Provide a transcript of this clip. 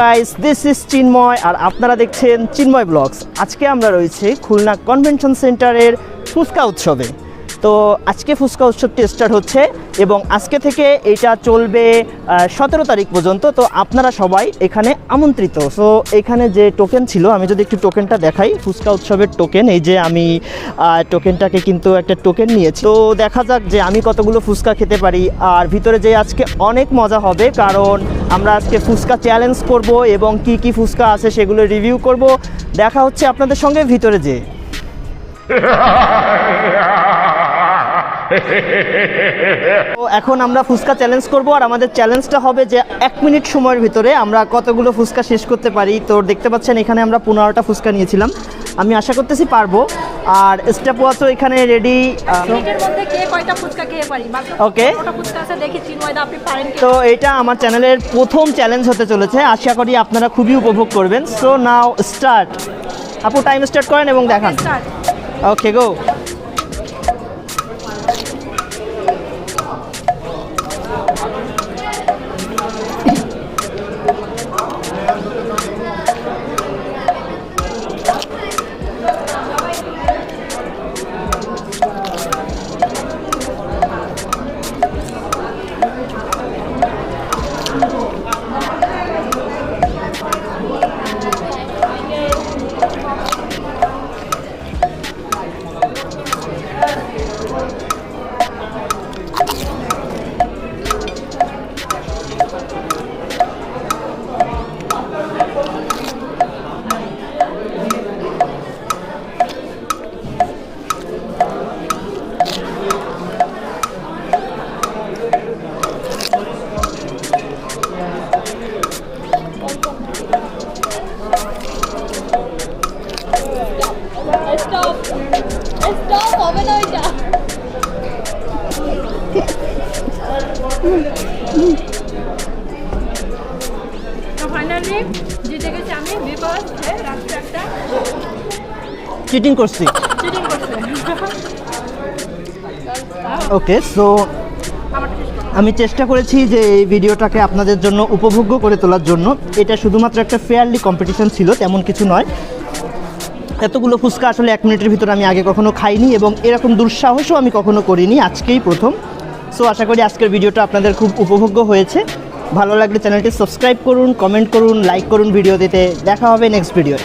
Guys this is Chinmoy আর আপনারা দেখছেন চিন্ময় ব্লগস আজকে আমরা রয়েছে খুলনা কনভেনশন সেন্টারের ফুচকা উৎসবে। তো আজকে ফুচকা উৎসবটি স্টার্ট হচ্ছে এবং আজকে থেকে এটা চলবে সতেরো তারিখ পর্যন্ত। তো আপনারা সবাই এখানে আমন্ত্রিত। সো এখানে যে টোকেন ছিল, আমি যদি একটু টোকেনটা দেখাই, ফুচকা উৎসবের টোকেন এই যে আমি টোকেনটাকে কিন্তু একটা টোকেন নিয়েছি। তো দেখা যাক যে আমি কতগুলো ফুচকা খেতে পারি। আর ভিতরে যে আজকে অনেক মজা হবে, কারণ আমরা আজকে ফুচকা চ্যালেঞ্জ করব এবং কি কি ফুচকা আছে সেগুলো রিভিউ করব। দেখা হচ্ছে আপনাদের সঙ্গে ভিতরে যে তো এখন আমরা ফুচকা চ্যালেঞ্জ করব আর আমাদের চ্যালেঞ্জটা হবে যে এক মিনিট সময়ের ভিতরে আমরা কতগুলো ফুচকা শেষ করতে পারি। তো দেখতে পাচ্ছেন এখানে আমরা পনেরোটা ফুচকা নিয়েছিলাম। আমি আশা করতেছি পারব। আর স্টেপ ওয়াচও এখানে রেডি মিনিটের মধ্যে কে কয়টা ফুচকা খেয়ে পারি? মাত্র Okay. কতটা ফুচকা আছে দেখি চিন্ময়দা আপনি পারেন কি তো এটা আমার চ্যানেলের প্রথম চ্যালেঞ্জ হতে চলেছে। আশা করি আপনারা খুবই উপভোগ করবেন। সো নাও স্টার্ট আপু টাইম স্টার্ট করেন এবং দেখান। ওকে গো ফাইনালি জিতে গেছে আমি বিকজ রাত্রে একটা। চিটিং করছি। চিটিং করছে। Okay so. আমি চেষ্টা করেছি যে এই ভিডিওটাকে আপনাদের জন্য উপভোগ্য করে তোলার জন্য। এটা শুধুমাত্র একটা ফেয়ারলি কম্পিটিশন ছিল তেমন কিছু নয়। এতগুলো ফুচকা আসলে এক মিনিটের ভিতরে আমি আগে কখনো খাইনি এবং এরকম দুঃসাহসও আমি কখনো করিনি, আজকেই প্রথম। সো আশা করি আজকের ভিডিওটা আপনাদের খুব উপভোগ্য হয়েছে। ভালো লাগলে চ্যানেলটি সাবস্ক্রাইব করুন কমেন্ট করুন লাইক করুন ভিডিও দিতে। দেখা হবে নেক্সট ভিডিও